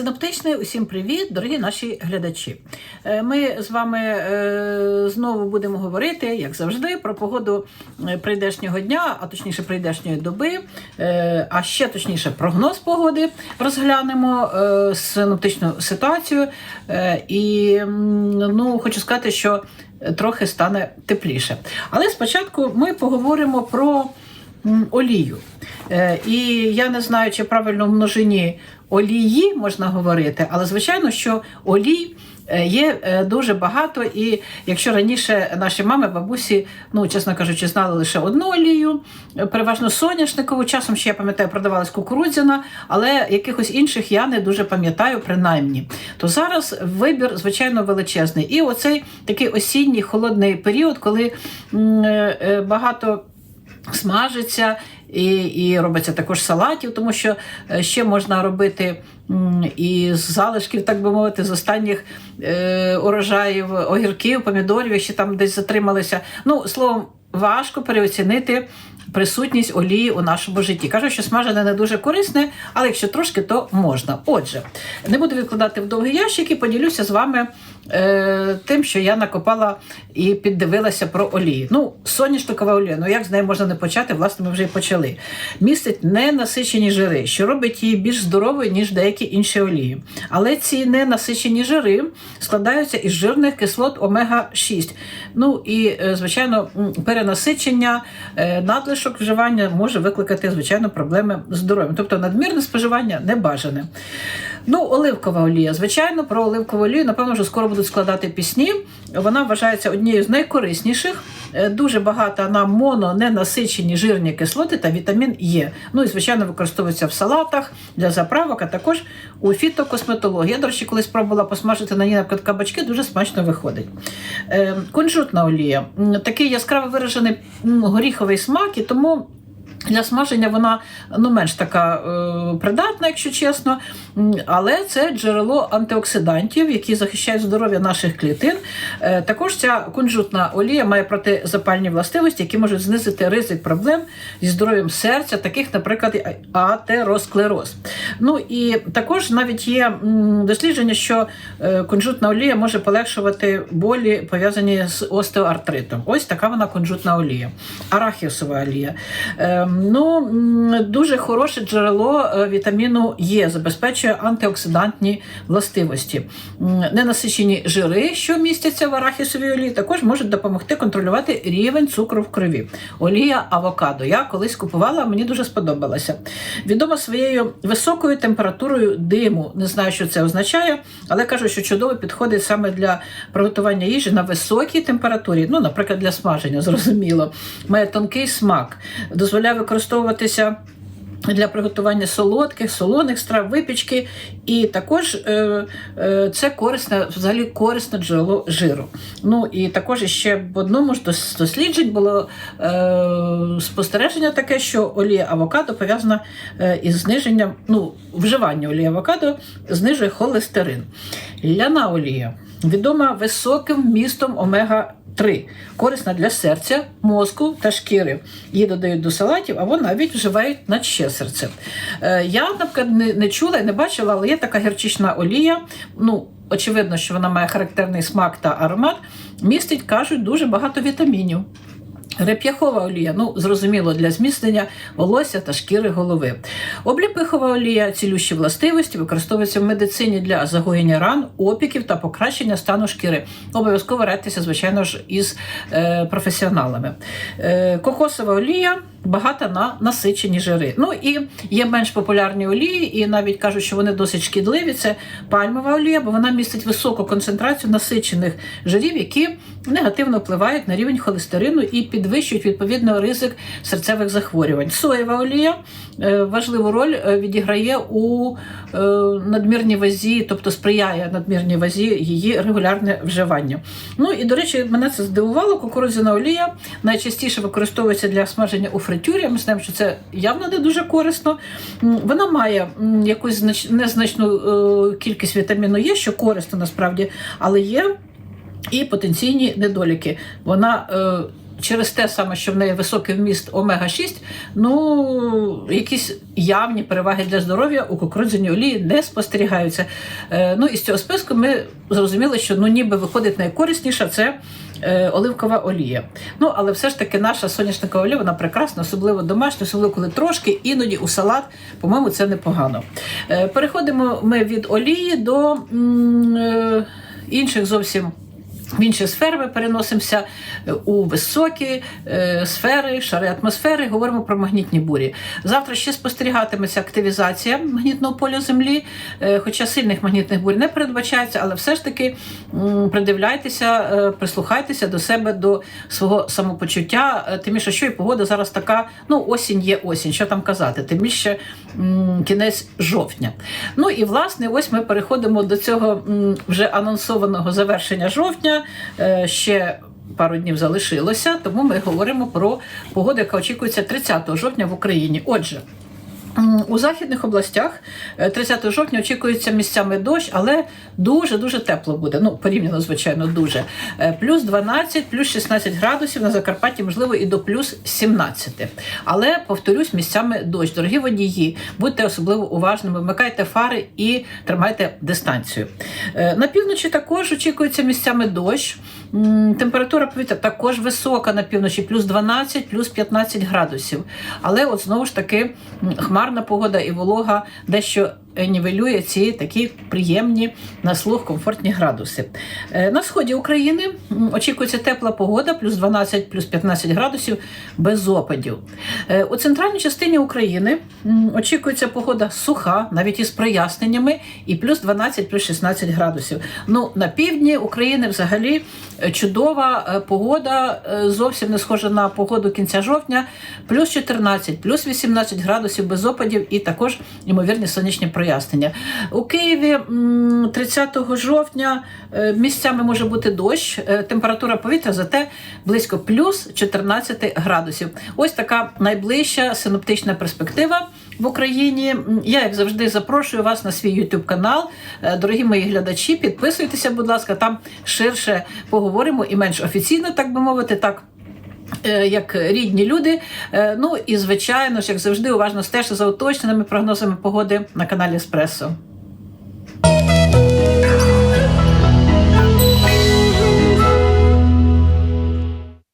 Синоптичний, усім привіт, дорогі наші глядачі. Е, Ми з вами е, знову будемо говорити, як завжди, про погоду е, прийдешнього дня, а точніше прийдешньої доби, а ще точніше прогноз погоди. Розглянемо синоптичну ситуацію. І ну, хочу сказати, що трохи стане тепліше. Але спочатку ми поговоримо про олію. Е, І я не знаю, чи правильно в множині олії можна говорити, але звичайно, що олій. е, Є е, дуже багато, і якщо раніше наші мами, бабусі, ну чесно кажучи, знали лише одну олію, переважно соняшникову, часом ще я пам'ятаю, продавалась кукурудзяна, але якихось інших я не дуже пам'ятаю, принаймні. То зараз вибір, звичайно, величезний. І оцей такий осінній холодний період, коли багато смажиться і, і робиться також салатів, тому що е, ще можна робити і з залишків, так би мовити, з останніх е, урожаїв огірків, помідорів, які там десь затрималися. Ну, словом, важко переоцінити. Присутність олії у нашому житті. Кажуть, що смажене не дуже корисне, але якщо трошки, то можна. Отже, не буду відкладати в довгі ящики, поділюся з вами е, тим, що я накопала і піддивилася про олії. Ну, соняшникова олія, ну як з нею можна не почати? Власне, ми вже і почали. Містить ненасичені жири, що робить її більш здоровою, ніж деякі інші олії. Але ці ненасичені жири складаються із жирних кислот омега-6. Ну і, е, звичайно, перенасичення, е, надлишок вживання може викликати, звичайно, проблеми з здоров'ям. Тобто надмірне споживання не бажане. Ну, оливкова олія. Звичайно, про оливкову олію, напевно, вже скоро будуть складати пісні. Вона вважається однією з найкорисніших. Е, Дуже багата на мононенасичені жирні кислоти та вітамін Е. Ну і, звичайно, використовується в салатах для заправок, а також у фітокосметології. Я, до речі, колись пробувала посмажити на ній наприклад, кабачки, дуже смачно виходить. Е, Кунжутна олія. Такий яскраво виражений горіховий смак, і тому. Для смаження вона ну, менш така е, придатна, якщо чесно, але це джерело антиоксидантів, які захищають здоров'я наших клітин. Е, також ця кунжутна олія має протизапальні властивості, які можуть знизити ризик проблем зі здоров'ям серця, таких, наприклад, атеросклероз. Ну і також навіть є дослідження, що е, кунжутна олія може полегшувати болі, пов'язані з остеоартритом. Ось така вона кунжутна олія. Арахісова олія. Е, ну, дуже хороше джерело е, вітаміну Е, забезпечує антиоксидантні властивості. Ненасичені жири, що містяться в арахісовій олії, також можуть допомогти контролювати рівень цукру в крові. Олія авокадо. Я колись купувала, мені дуже сподобалася. Відома своєю високою температурою диму. Не знаю, що це означає, але кажу, що чудово підходить саме для приготування їжі на високій температурі. Ну, наприклад, для смаження, зрозуміло. Має тонкий смак, дозволяє використовуватися. Для приготування солодких, солоних страв, випічки, і також е, е, це корисне, взагалі корисне джерело жиру. Ну і також ще в одному ж досліджень було е, спостереження таке, що олія авокадо пов'язана із зниженням, ну, вживання олії авокадо знижує холестерин. Ляна олія відома високим вмістом омега 3 корисна для серця, мозку та шкіри. Її додають до салатів, або навіть вживають на ще серце. Е, я, наприклад, не, не чула і не бачила, але є така гірчична олія. Ну, очевидно, що вона має характерний смак та аромат. Містить, кажуть, дуже багато вітамінів. Реп'яхова олія, ну зрозуміло, для зміцнення волосся та шкіри голови. Обліпихова олія, цілющі властивості, використовується в медицині для загоєння ран, опіків та покращення стану шкіри. Обов'язково радьтеся, звичайно ж, із е, професіоналами. Е, кокосова олія багата на насичені жири. Ну і є менш популярні олії, і навіть кажуть, що вони досить шкідливі. Це пальмова олія, бо вона містить високу концентрацію насичених жирів, які негативно впливають на рівень холестерину і підвищують відповідно ризик серцевих захворювань. Соєва олія е, важливу роль е, відіграє у е, надмірній вазі, тобто сприяє надмірній вазі її регулярне вживання. Ну і до речі, мене це здивувало. Кукурудзяна олія найчастіше використовується для смаження у фритюрі. Ми знаємо, що це явно не дуже корисно. Вона має якусь незначну е, кількість вітаміну Е, що корисно насправді, але є і потенційні недоліки. Вона е, через те саме, що в неї високий вміст омега-6, ну якісь явні переваги для здоров'я у кукурудзяній олії не спостерігаються. Ну і з цього списку ми зрозуміли, що ну ніби виходить найкорисніша це оливкова олія. Ну але все ж таки наша соняшникова олія вона прекрасна, особливо домашня, особливо коли трошки, іноді у салат, по-моєму, це непогано. Е, переходимо ми від олії до е, інших зовсім. В інші сфери ми переносимося е, у високі е, сфери, шари атмосфери, говоримо про магнітні бурі. Завтра ще спостерігатиметься активізація магнітного поля Землі, е, хоча сильних магнітних бурь не передбачається, але все ж таки придивляйтеся, прислухайтеся до себе, до свого самопочуття. Тим більше, що і погода зараз така, ну осінь є осінь, що там казати, тим більше кінець жовтня. Ну і власне, ось ми переходимо до цього вже анонсованого завершення жовтня. Е, Ще пару днів залишилося, тому ми говоримо про погоду, яка очікується 30 жовтня в Україні. Отже. У західних областях е, 30 жовтня очікується місцями дощ, але дуже-дуже тепло буде. Ну, порівняно, звичайно, дуже. Е, Плюс 12, плюс 16 градусів на Закарпатті, можливо, і до плюс 17. Але, повторюсь, місцями дощ. Дорогі водії, будьте особливо уважними, вмикайте фари і тримайте дистанцію. Е, На півночі також очікується місцями дощ. Температура повітря також висока на півночі, плюс 12, плюс 15 градусів. Але от знову ж таки хмарна погода і волога дещо нівелює ці такі приємні на слух комфортні градуси. Е, На сході України очікується тепла погода, плюс 12, плюс 15 градусів без опадів. Е, У центральній частині України очікується погода суха, навіть із проясненнями, і плюс 12, плюс 16 градусів. Ну, на півдні України взагалі е, чудова е, погода, е, зовсім не схожа на погоду кінця жовтня, плюс 14, плюс 18 градусів без опадів і також ймовірні сонячні прояснення. У Києві 30 жовтня е, місцями може бути дощ, е, температура повітря зате близько плюс 14 градусів. Ось така найближча синоптична перспектива в Україні. Я, як завжди, запрошую вас на свій YouTube канал. Е, Дорогі мої глядачі, підписуйтеся, будь ласка, там ширше поговоримо і менш офіційно, так би мовити, так. Е, Як рідні люди, Е, ну і звичайно ж, як завжди, уважно стежте за уточненими прогнозами погоди на каналі Еспресо.